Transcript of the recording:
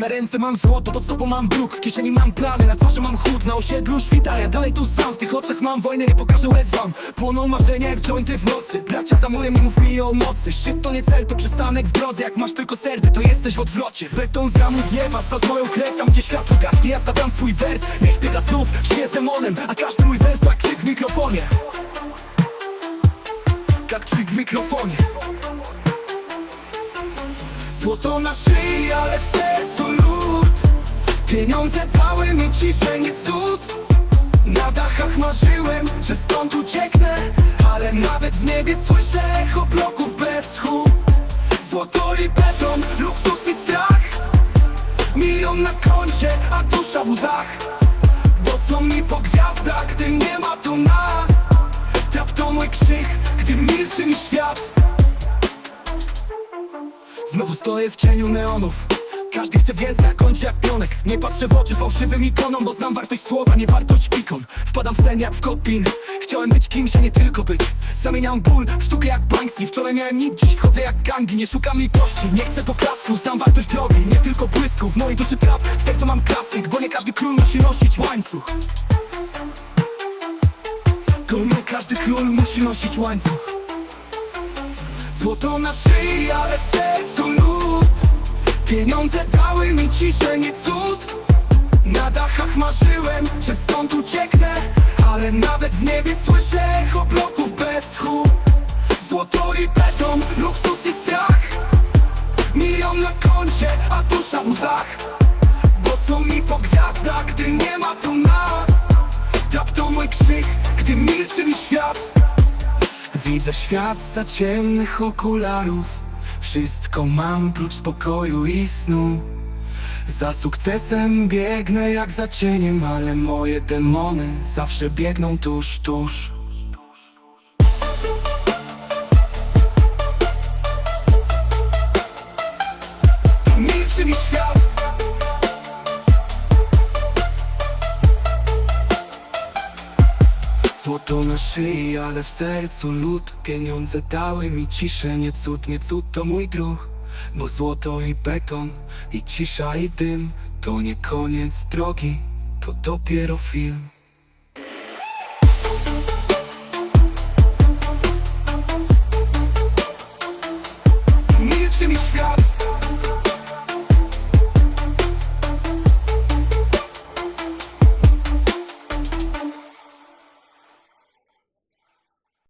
Na ręce mam złoto, pod stopą mam bruk W kieszeni mam plany, na twarzy mam chód Na osiedlu świta, ja dalej tu sam W tych oczach mam wojnę, nie pokażę łez wam Płoną marzenia jak jointy w nocy Bracia za murem, nie mów mi o mocy. Szczyt to nie cel, to przystanek w drodze Jak masz tylko serce, to jesteś w odwrocie. Beton z ramu gniew, asfalt moją krew Tam gdzie światło gaśnie, ja stawiam swój wers Nie śpię dla snów, śnię z demonem A każdy mój wers to jak krzyk w mikrofonie. Jak krzyk w mikrofonie. Złoto na szyi, ale w sercu Pieniądze dały mi ciszę, nie cud. Na dachach marzyłem, że stąd ucieknę Ale nawet w niebie słyszę echo bloków bez tchu. Złoto i beton, luksus i strach. Milion na koncie, a dusza w łzach. Bo co mi po gwiazdach, gdy nie ma tu nas? Trap to mój krzyk, gdy milczy mi świat. Znowu stoję w cieniu neonów Każdy chce więcej, a kończy jak pionek. Nie patrzę w oczy fałszywym ikonom Bo znam wartość słowa, nie wartość ikon. Wpadam w sen jak w kopin Chciałem być kimś, a nie tylko być. Zamieniam ból w sztukę jak Banksy. Wczoraj miałem nic, dziś wchodzę jak gangi. Nie szukam litości, nie chcę poklasku Znam wartość drogi, nie tylko błysku. W mojej duszy trap, w sercu mam klasyk Bo nie każdy król musi nosić łańcuch. To nie każdy król musi nosić łańcuch. Złoto na szyi, ale w sercu Pieniądze dały mi ciszę, nie cud. Na dachach marzyłem, że stąd ucieknę Ale nawet w niebie słyszę echo bloków bez tchu. Złoto i beton, luksus i strach. Milion na koncie, a dusza w łzach. Bo co mi po gwiazdach, gdy nie ma tu nas? Trap to mój krzyk, gdy milczy mi świat. Widzę świat za ciemnych okularów Wszystko mam prócz spokoju i snu. Za sukcesem biegnę jak za cieniem Ale moje demony zawsze biegną tuż, tuż. Milczy mi świat Złoto na szyi, ale w sercu lód Pieniądze dały mi ciszę, nie cud, nie cud to mój druh. Bo złoto i beton, i cisza i dym To nie koniec drogi, to dopiero film. Milczy mi świat.